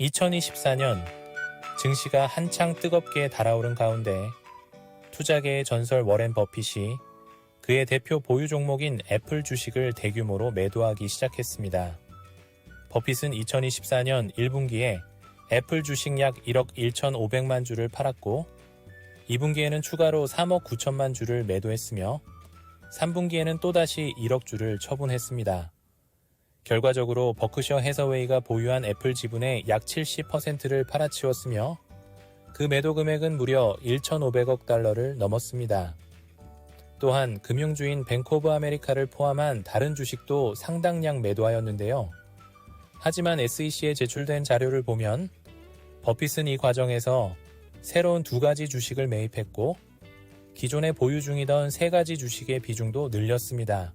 2024년 증시가 한창 뜨겁게 달아오른 가운데 투자계의 전설 워렌 버핏이 그의 대표 보유 종목인 애플 주식을 대규모로 매도하기 시작했습니다. 버핏은 2024년 1분기에 애플 주식 약 1억 1,500만 주를 팔았고 2분기에는 추가로 3억 9천만 주를 매도했으며 3분기에는 또다시 1억 주를 처분했습니다. 결과적으로 버크셔 해서웨이가 보유한 애플 지분의 약 70%를 팔아치웠으며 그 매도 금액은 무려 1,500억 달러를 넘었습니다. 또한 금융주인 뱅크 오브 아메리카를 포함한 다른 주식도 상당량 매도하였는데요. 하지만 SEC에 제출된 자료를 보면 버핏은 이 과정에서 새로운 두 가지 주식을 매입했고 기존에 보유 중이던 세 가지 주식의 비중도 늘렸습니다.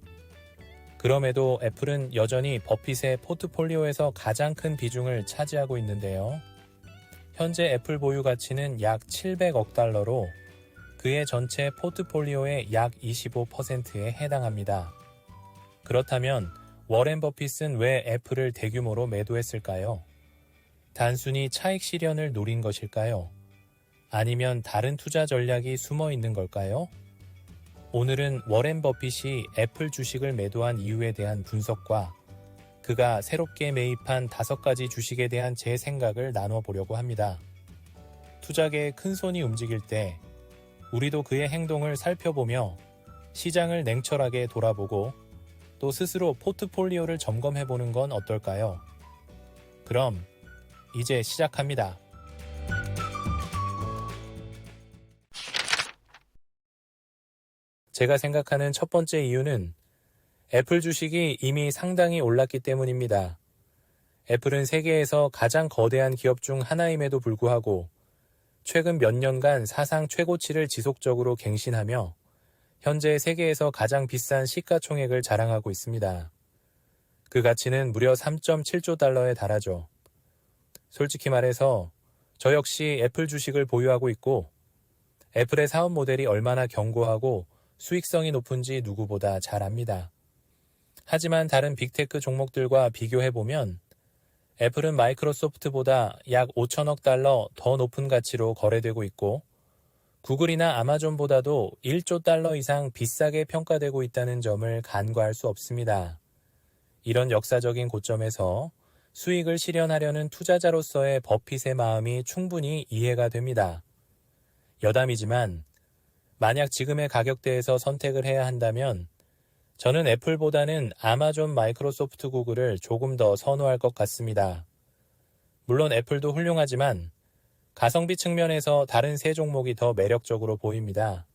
그럼에도 애플은 여전히 버핏의 포트폴리오에서 가장 큰 비중을 차지하고 있는데요. 현재 애플 보유 가치는 약 700억 달러로 그의 전체 포트폴리오의 약 25%에 해당합니다. 그렇다면 워렌 버핏은 왜 애플을 대규모로 매도했을까요? 단순히 차익 실현을 노린 것일까요? 아니면 다른 투자 전략이 숨어 있는 걸까요? 오늘은 워렌 버핏이 애플 주식을 매도한 이유에 대한 분석과 그가 새롭게 매입한 다섯 가지 주식에 대한 제 생각을 나눠보려고 합니다. 투자계의 큰 손이 움직일 때 우리도 그의 행동을 살펴보며 시장을 냉철하게 돌아보고 또 스스로 포트폴리오를 점검해보는 건 어떨까요? 그럼 이제 시작합니다. 제가 생각하는 첫 번째 이유는 애플 주식이 이미 상당히 올랐기 때문입니다. 애플은 세계에서 가장 거대한 기업 중 하나임에도 불구하고 최근 몇 년간 사상 최고치를 지속적으로 갱신하며 현재 세계에서 가장 비싼 시가총액을 자랑하고 있습니다. 그 가치는 무려 3.7조 달러에 달하죠. 솔직히 말해서 저 역시 애플 주식을 보유하고 있고 애플의 사업 모델이 얼마나 견고하고 수익성이 높은지 누구보다 잘 압니다. 하지만 다른 빅테크 종목들과 비교해보면 애플은 마이크로소프트보다 약 5천억 달러 더 높은 가치로 거래되고 있고 구글이나 아마존보다도 1조 달러 이상 비싸게 평가되고 있다는 점을 간과할 수 없습니다. 이런 역사적인 고점에서 수익을 실현하려는 투자자로서의 버핏의 마음이 충분히 이해가 됩니다. 여담이지만 만약 지금의 가격대에서 선택을 해야 한다면 저는 애플보다는 아마존, 마이크로소프트, 구글을 조금 더 선호할 것 같습니다. 물론 애플도 훌륭하지만 가성비 측면에서 다른 세 종목이 더 매력적으로 보입니다.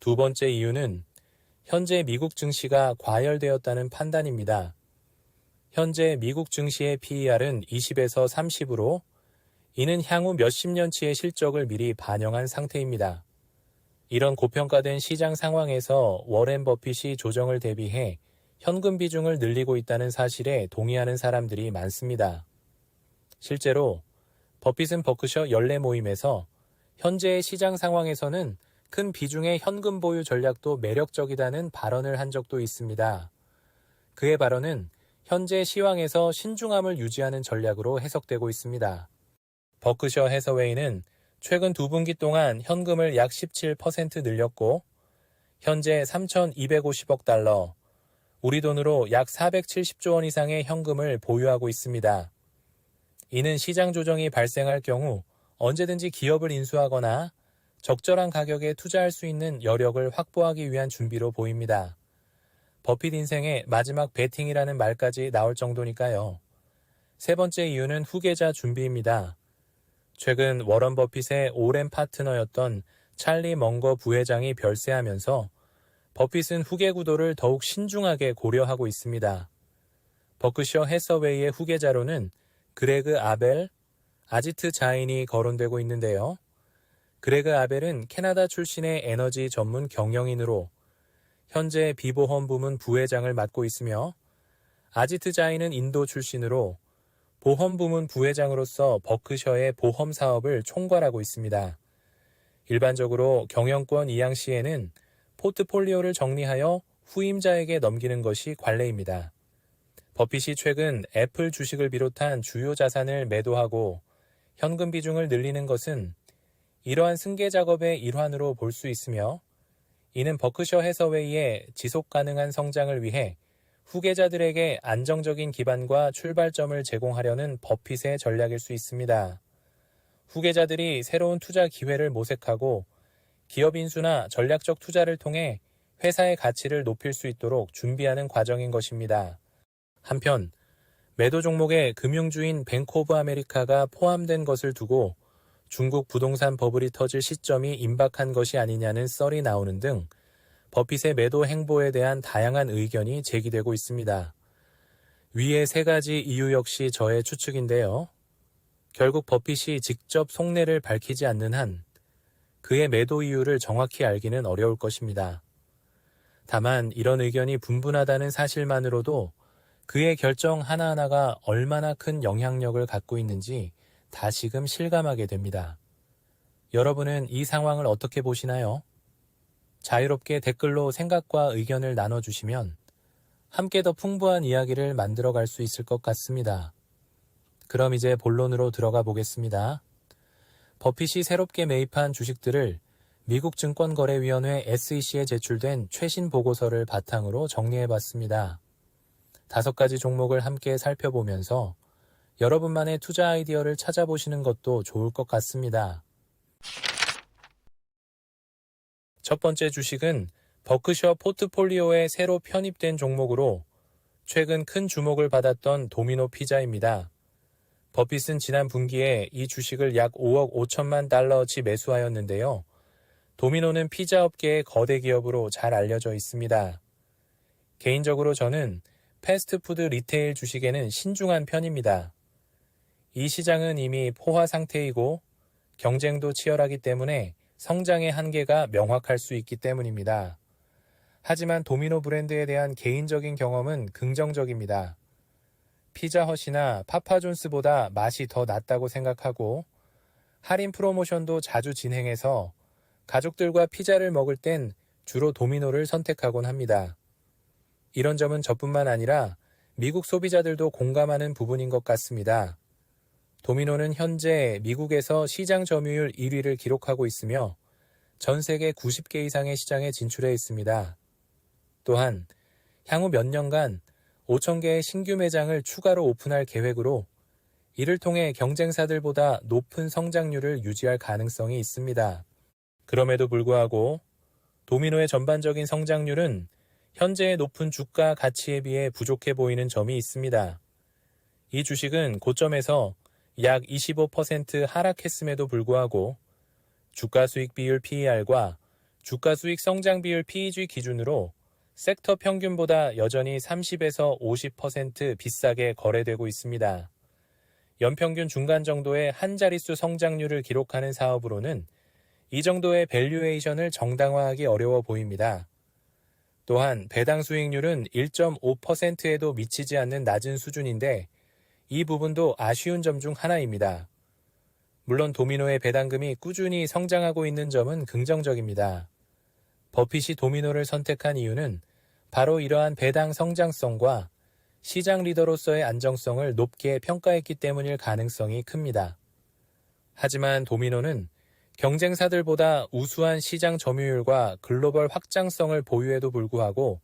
두 번째 이유는 현재 미국 증시가 과열되었다는 판단입니다. 현재 미국 증시의 PER은 20에서 30으로 이는 향후 몇십 년치의 실적을 미리 반영한 상태입니다. 이런 고평가된 시장 상황에서 워렌 버핏이 조정을 대비해 현금 비중을 늘리고 있다는 사실에 동의하는 사람들이 많습니다. 실제로 버핏은 버크셔 연례 모임에서 현재의 시장 상황에서는 큰 비중의 현금 보유 전략도 매력적이다는 발언을 한 적도 있습니다. 그의 발언은 현재 시황에서 신중함을 유지하는 전략으로 해석되고 있습니다. 버크셔 해서웨이는 최근 두 분기 동안 현금을 약 17% 늘렸고 현재 3,250억 달러, 우리 돈으로 약 470조 원 이상의 현금을 보유하고 있습니다. 이는 시장 조정이 발생할 경우 언제든지 기업을 인수하거나 적절한 가격에 투자할 수 있는 여력을 확보하기 위한 준비로 보입니다. 버핏 인생의 마지막 베팅이라는 말까지 나올 정도니까요. 세 번째 이유는 후계자 준비입니다. 최근 워런 버핏의 오랜 파트너였던 찰리 멍거 부회장이 별세하면서 버핏은 후계 구도를 더욱 신중하게 고려하고 있습니다. 버크셔 해서웨이의 후계자로는 그레그 아벨, 아지트 자인이 거론되고 있는데요. 그레그 아벨은 캐나다 출신의 에너지 전문 경영인으로 현재 비보험 부문 부회장을 맡고 있으며 아지트 자인은 인도 출신으로 보험 부문 부회장으로서 버크셔의 보험 사업을 총괄하고 있습니다. 일반적으로 경영권 이양 시에는 포트폴리오를 정리하여 후임자에게 넘기는 것이 관례입니다. 버핏이 최근 애플 주식을 비롯한 주요 자산을 매도하고 현금 비중을 늘리는 것은 이러한 승계 작업의 일환으로 볼 수 있으며 이는 버크셔 해서웨이의 지속 가능한 성장을 위해 후계자들에게 안정적인 기반과 출발점을 제공하려는 버핏의 전략일 수 있습니다. 후계자들이 새로운 투자 기회를 모색하고 기업 인수나 전략적 투자를 통해 회사의 가치를 높일 수 있도록 준비하는 과정인 것입니다. 한편 매도 종목에 금융주인 뱅크 오브 아메리카가 포함된 것을 두고 중국 부동산 버블이 터질 시점이 임박한 것이 아니냐는 썰이 나오는 등 버핏의 매도 행보에 대한 다양한 의견이 제기되고 있습니다. 위의 세 가지 이유 역시 저의 추측인데요. 결국 버핏이 직접 속내를 밝히지 않는 한 그의 매도 이유를 정확히 알기는 어려울 것입니다. 다만 이런 의견이 분분하다는 사실만으로도 그의 결정 하나하나가 얼마나 큰 영향력을 갖고 있는지 다시금 실감하게 됩니다. 여러분은 이 상황을 어떻게 보시나요? 자유롭게 댓글로 생각과 의견을 나눠주시면 함께 더 풍부한 이야기를 만들어 갈 수 있을 것 같습니다. 그럼 이제 본론으로 들어가 보겠습니다. 버핏이 새롭게 매입한 주식들을 미국 증권거래위원회 SEC에 제출된 최신 보고서를 바탕으로 정리해 봤습니다. 다섯 가지 종목을 함께 살펴보면서 여러분만의 투자 아이디어를 찾아보시는 것도 좋을 것 같습니다. 첫 번째 주식은 버크셔 포트폴리오에 새로 편입된 종목으로 최근 큰 주목을 받았던 도미노 피자입니다. 버핏은 지난 분기에 이 주식을 약 5억 5천만 달러어치 매수하였는데요. 도미노는 피자 업계의 거대 기업으로 잘 알려져 있습니다. 개인적으로 저는 패스트푸드 리테일 주식에는 신중한 편입니다. 이 시장은 이미 포화 상태이고 경쟁도 치열하기 때문에 성장의 한계가 명확할 수 있기 때문입니다. 하지만 도미노 브랜드에 대한 개인적인 경험은 긍정적입니다. 피자헛이나 파파존스보다 맛이 더 낫다고 생각하고 할인 프로모션도 자주 진행해서 가족들과 피자를 먹을 땐 주로 도미노를 선택하곤 합니다. 이런 점은 저뿐만 아니라 미국 소비자들도 공감하는 부분인 것 같습니다. 도미노는 현재 미국에서 시장 점유율 1위를 기록하고 있으며 전 세계 90개 이상의 시장에 진출해 있습니다. 또한 향후 몇 년간 5천 개의 신규 매장을 추가로 오픈할 계획으로 이를 통해 경쟁사들보다 높은 성장률을 유지할 가능성이 있습니다. 그럼에도 불구하고 도미노의 전반적인 성장률은 현재의 높은 주가 가치에 비해 부족해 보이는 점이 있습니다. 이 주식은 고점에서 약 25% 하락했음에도 불구하고 주가 수익 비율 PER과 주가 수익 성장 비율 PEG 기준으로 섹터 평균보다 여전히 30에서 50% 비싸게 거래되고 있습니다. 연평균 중간 정도의 한 자릿수 성장률을 기록하는 사업으로는 이 정도의 밸류에이션을 정당화하기 어려워 보입니다. 또한 배당 수익률은 1.5%에도 미치지 않는 낮은 수준인데 이 부분도 아쉬운 점 중 하나입니다. 물론 도미노의 배당금이 꾸준히 성장하고 있는 점은 긍정적입니다. 버핏이 도미노를 선택한 이유는 바로 이러한 배당 성장성과 시장 리더로서의 안정성을 높게 평가했기 때문일 가능성이 큽니다. 하지만 도미노는 경쟁사들보다 우수한 시장 점유율과 글로벌 확장성을 보유해도 불구하고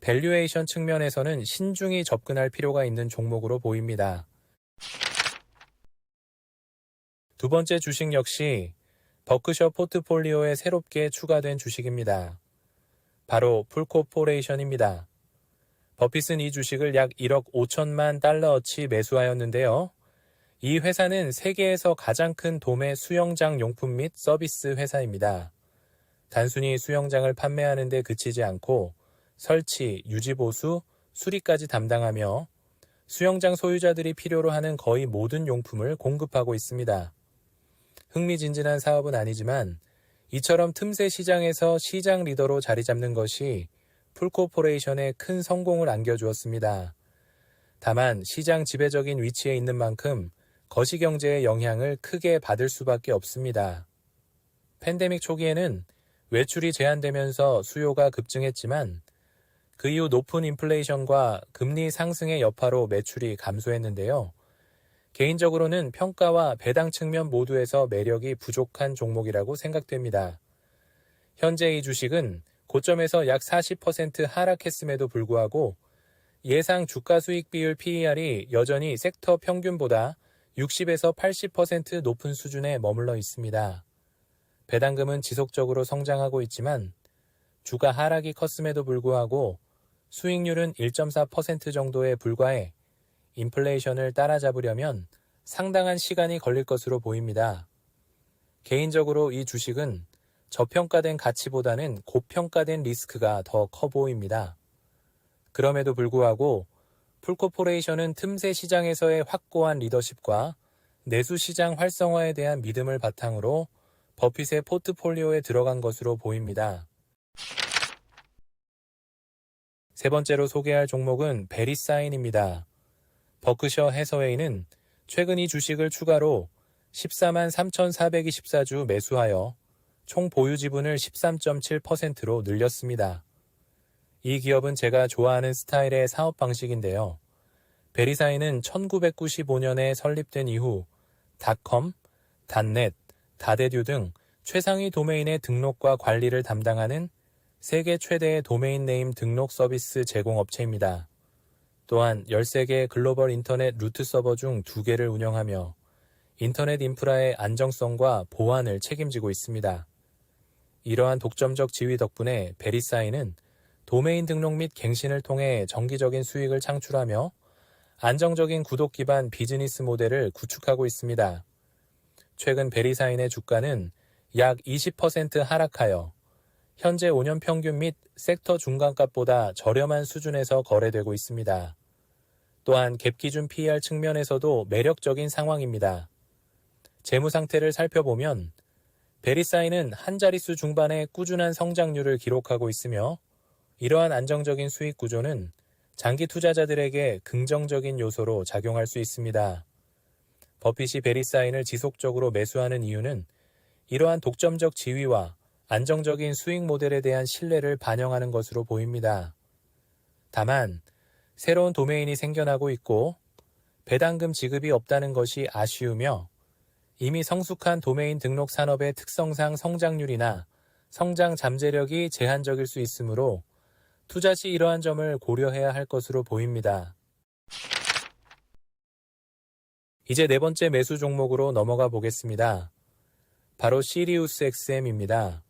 밸류에이션 측면에서는 신중히 접근할 필요가 있는 종목으로 보입니다. 두 번째 주식 역시 버크셔 포트폴리오에 새롭게 추가된 주식입니다. 바로 풀코포레이션입니다. 버핏은 이 주식을 약 1억 5천만 달러어치 매수하였는데요. 이 회사는 세계에서 가장 큰 도매 수영장 용품 및 서비스 회사입니다. 단순히 수영장을 판매하는 데 그치지 않고 설치, 유지보수, 수리까지 담당하며 수영장 소유자들이 필요로 하는 거의 모든 용품을 공급하고 있습니다. 흥미진진한 사업은 아니지만 이처럼 틈새 시장에서 시장 리더로 자리 잡는 것이 풀코퍼레이션에 큰 성공을 안겨주었습니다. 다만 시장 지배적인 위치에 있는 만큼 거시경제의 영향을 크게 받을 수밖에 없습니다. 팬데믹 초기에는 외출이 제한되면서 수요가 급증했지만 그 이후 높은 인플레이션과 금리 상승의 여파로 매출이 감소했는데요. 개인적으로는 평가와 배당 측면 모두에서 매력이 부족한 종목이라고 생각됩니다. 현재 이 주식은 고점에서 약 40% 하락했음에도 불구하고 예상 주가 수익 비율 PER이 여전히 섹터 평균보다 60에서 80% 높은 수준에 머물러 있습니다. 배당금은 지속적으로 성장하고 있지만 주가 하락이 컸음에도 불구하고 수익률은 1.4% 정도에 불과해 인플레이션을 따라잡으려면 상당한 시간이 걸릴 것으로 보입니다. 개인적으로 이 주식은 저평가된 가치보다는 고평가된 리스크가 더 커 보입니다. 그럼에도 불구하고 풀코포레이션은 틈새 시장에서의 확고한 리더십과 내수 시장 활성화에 대한 믿음을 바탕으로 버핏의 포트폴리오에 들어간 것으로 보입니다. 세 번째로 소개할 종목은 베리사인입니다. 버크셔 해서웨이는 최근 이 주식을 추가로 14만 3,424주 매수하여 총 보유 지분을 13.7%로 늘렸습니다. 이 기업은 제가 좋아하는 스타일의 사업 방식인데요. 베리사인은 1995년에 설립된 이후 닷컴, 닷넷, 다대듀 등 최상위 도메인의 등록과 관리를 담당하는 세계 최대의 도메인 네임 등록 서비스 제공 업체입니다. 또한 13개의 글로벌 인터넷 루트 서버 중 2개를 운영하며 인터넷 인프라의 안정성과 보안을 책임지고 있습니다. 이러한 독점적 지위 덕분에 베리사인은 도메인 등록 및 갱신을 통해 정기적인 수익을 창출하며 안정적인 구독 기반 비즈니스 모델을 구축하고 있습니다. 최근 베리사인의 주가는 약 20% 하락하여 현재 5년 평균 및 섹터 중간값보다 저렴한 수준에서 거래되고 있습니다. 또한 갭 기준 PER 측면에서도 매력적인 상황입니다. 재무 상태를 살펴보면 베리사인은 한 자릿수 중반의 꾸준한 성장률을 기록하고 있으며 이러한 안정적인 수익 구조는 장기 투자자들에게 긍정적인 요소로 작용할 수 있습니다. 버핏이 베리사인을 지속적으로 매수하는 이유는 이러한 독점적 지위와 안정적인 수익 모델에 대한 신뢰를 반영하는 것으로 보입니다. 다만 새로운 도메인이 생겨나고 있고 배당금 지급이 없다는 것이 아쉬우며 이미 성숙한 도메인 등록 산업의 특성상 성장률이나 성장 잠재력이 제한적일 수 있으므로 투자 시 이러한 점을 고려해야 할 것으로 보입니다. 이제 네 번째 매수 종목으로 넘어가 보겠습니다. 바로 시리우스 XM입니다.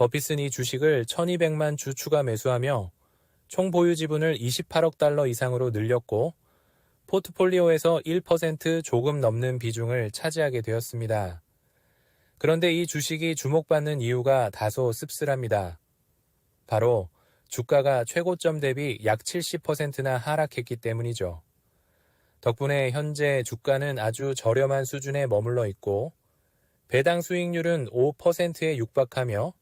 버핏은 이 주식을 1200만 주 추가 매수하며 총 보유 지분을 28억 달러 이상으로 늘렸고 포트폴리오에서 1% 조금 넘는 비중을 차지하게 되었습니다. 그런데 이 주식이 주목받는 이유가 다소 씁쓸합니다. 바로 주가가 최고점 대비 약 70%나 하락했기 때문이죠. 덕분에 현재 주가는 아주 저렴한 수준에 머물러 있고 배당 수익률은 5%에 육박하며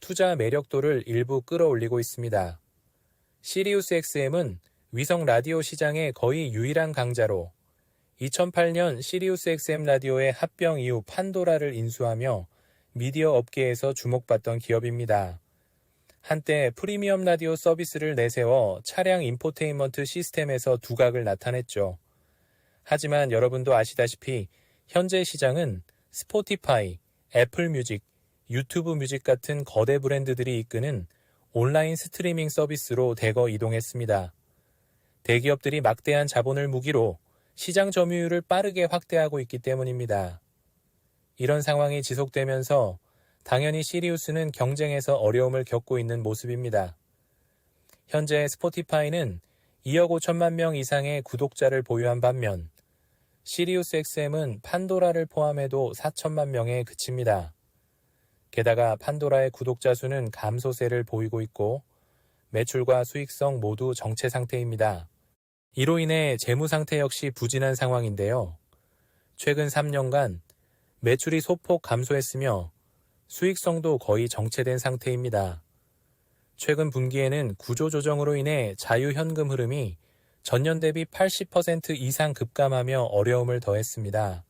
투자 매력도를 일부 끌어올리고 있습니다. 시리우스 XM은 위성 라디오 시장의 거의 유일한 강자로 2008년 시리우스 XM 라디오의 합병 이후 판도라를 인수하며 미디어 업계에서 주목받던 기업입니다. 한때 프리미엄 라디오 서비스를 내세워 차량 인포테인먼트 시스템에서 두각을 나타냈죠. 하지만 여러분도 아시다시피 현재 시장은 스포티파이, 애플 뮤직, 유튜브 뮤직 같은 거대 브랜드들이 이끄는 온라인 스트리밍 서비스로 대거 이동했습니다. 대기업들이 막대한 자본을 무기로 시장 점유율을 빠르게 확대하고 있기 때문입니다. 이런 상황이 지속되면서 당연히 시리우스는 경쟁에서 어려움을 겪고 있는 모습입니다. 현재 스포티파이는 2억 5천만 명 이상의 구독자를 보유한 반면 시리우스 XM은 판도라를 포함해도 4천만 명에 그칩니다. 게다가 판도라의 구독자 수는 감소세를 보이고 있고 매출과 수익성 모두 정체 상태입니다. 이로 인해 재무 상태 역시 부진한 상황인데요. 최근 3년간 매출이 소폭 감소했으며 수익성도 거의 정체된 상태입니다. 최근 분기에는 구조조정으로 인해 자유현금 흐름이 전년 대비 80% 이상 급감하며 어려움을 더했습니다.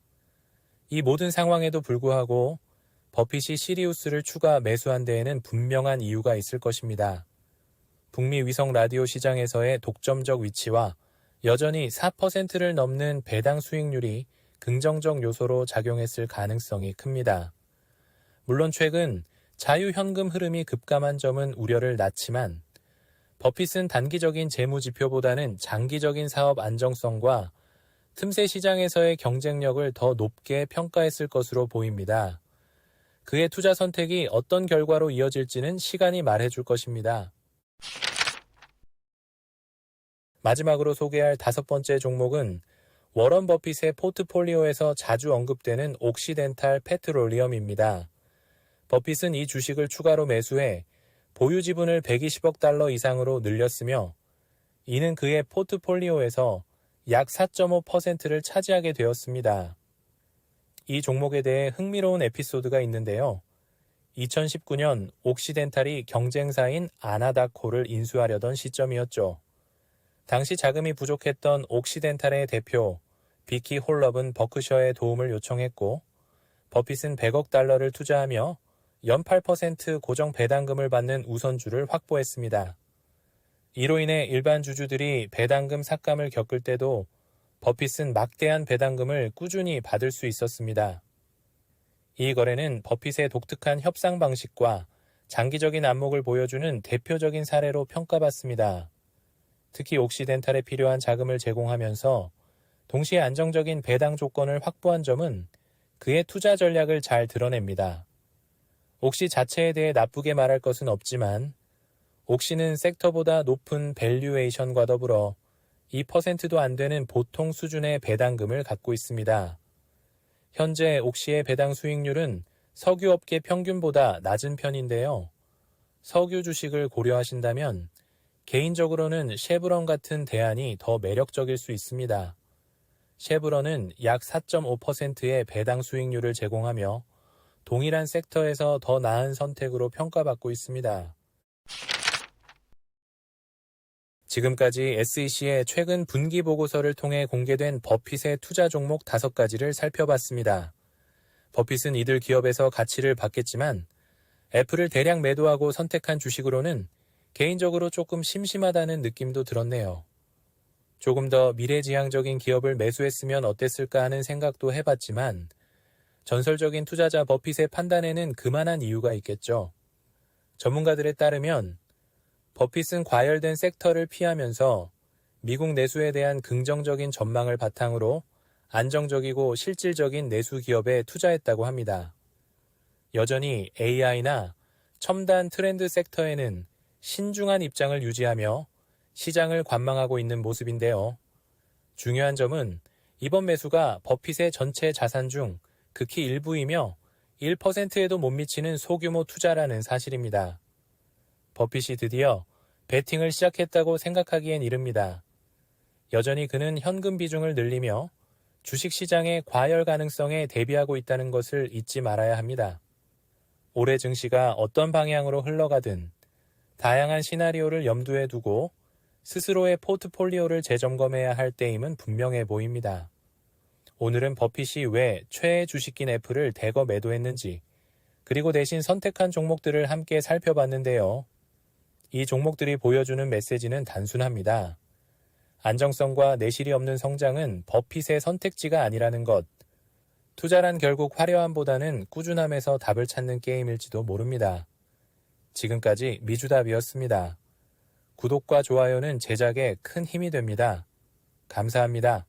이 모든 상황에도 불구하고 버핏이 시리우스를 추가 매수한 데에는 분명한 이유가 있을 것입니다. 북미 위성 라디오 시장에서의 독점적 위치와 여전히 4%를 넘는 배당 수익률이 긍정적 요소로 작용했을 가능성이 큽니다. 물론 최근 자유 현금 흐름이 급감한 점은 우려를 낳지만 버핏은 단기적인 재무 지표보다는 장기적인 사업 안정성과 틈새 시장에서의 경쟁력을 더 높게 평가했을 것으로 보입니다. 그의 투자 선택이 어떤 결과로 이어질지는 시간이 말해줄 것입니다. 마지막으로 소개할 다섯 번째 종목은 워런 버핏의 포트폴리오에서 자주 언급되는 옥시덴탈 페트롤리엄입니다. 버핏은 이 주식을 추가로 매수해 보유 지분을 120억 달러 이상으로 늘렸으며 이는 그의 포트폴리오에서 약 4.5%를 차지하게 되었습니다. 이 종목에 대해 흥미로운 에피소드가 있는데요. 2019년 옥시덴탈이 경쟁사인 아나다코를 인수하려던 시점이었죠. 당시 자금이 부족했던 옥시덴탈의 대표 비키 홀럽은 버크셔의 도움을 요청했고 버핏은 100억 달러를 투자하며 연 8% 고정 배당금을 받는 우선주를 확보했습니다. 이로 인해 일반 주주들이 배당금 삭감을 겪을 때도 버핏은 막대한 배당금을 꾸준히 받을 수 있었습니다. 이 거래는 버핏의 독특한 협상 방식과 장기적인 안목을 보여주는 대표적인 사례로 평가받습니다. 특히 옥시덴탈에 필요한 자금을 제공하면서 동시에 안정적인 배당 조건을 확보한 점은 그의 투자 전략을 잘 드러냅니다. 옥시 자체에 대해 나쁘게 말할 것은 없지만 옥시는 섹터보다 높은 밸류에이션과 더불어 2%도 안 되는 보통 수준의 배당금을 갖고 있습니다. 현재 옥시의 배당 수익률은 석유업계 평균보다 낮은 편인데요. 석유 주식을 고려하신다면 개인적으로는 쉐브론 같은 대안이 더 매력적일 수 있습니다. 쉐브론은 약 4.5%의 배당 수익률을 제공하며 동일한 섹터에서 더 나은 선택으로 평가받고 있습니다. 지금까지 SEC의 최근 분기 보고서를 통해 공개된 버핏의 투자 종목 5가지를 살펴봤습니다. 버핏은 이들 기업에서 가치를 받겠지만 애플을 대량 매도하고 선택한 주식으로는 개인적으로 조금 심심하다는 느낌도 들었네요. 조금 더 미래지향적인 기업을 매수했으면 어땠을까 하는 생각도 해봤지만 전설적인 투자자 버핏의 판단에는 그만한 이유가 있겠죠. 전문가들에 따르면 버핏은 과열된 섹터를 피하면서 미국 내수에 대한 긍정적인 전망을 바탕으로 안정적이고 실질적인 내수 기업에 투자했다고 합니다. 여전히 AI나 첨단 트렌드 섹터에는 신중한 입장을 유지하며 시장을 관망하고 있는 모습인데요. 중요한 점은 이번 매수가 버핏의 전체 자산 중 극히 일부이며 1%에도 못 미치는 소규모 투자라는 사실입니다. 버핏이 드디어 베팅을 시작했다고 생각하기엔 이릅니다. 여전히 그는 현금 비중을 늘리며 주식 시장의 과열 가능성에 대비하고 있다는 것을 잊지 말아야 합니다. 올해 증시가 어떤 방향으로 흘러가든 다양한 시나리오를 염두에 두고 스스로의 포트폴리오를 재점검해야 할 때임은 분명해 보입니다. 오늘은 버핏이 왜 최애 주식긴 애플을 대거 매도했는지, 그리고 대신 선택한 종목들을 함께 살펴봤는데요. 이 종목들이 보여주는 메시지는 단순합니다. 안정성과 내실이 없는 성장은 버핏의 선택지가 아니라는 것. 투자란 결국 화려함보다는 꾸준함에서 답을 찾는 게임일지도 모릅니다. 지금까지 미주답이었습니다. 구독과 좋아요는 제작에 큰 힘이 됩니다. 감사합니다.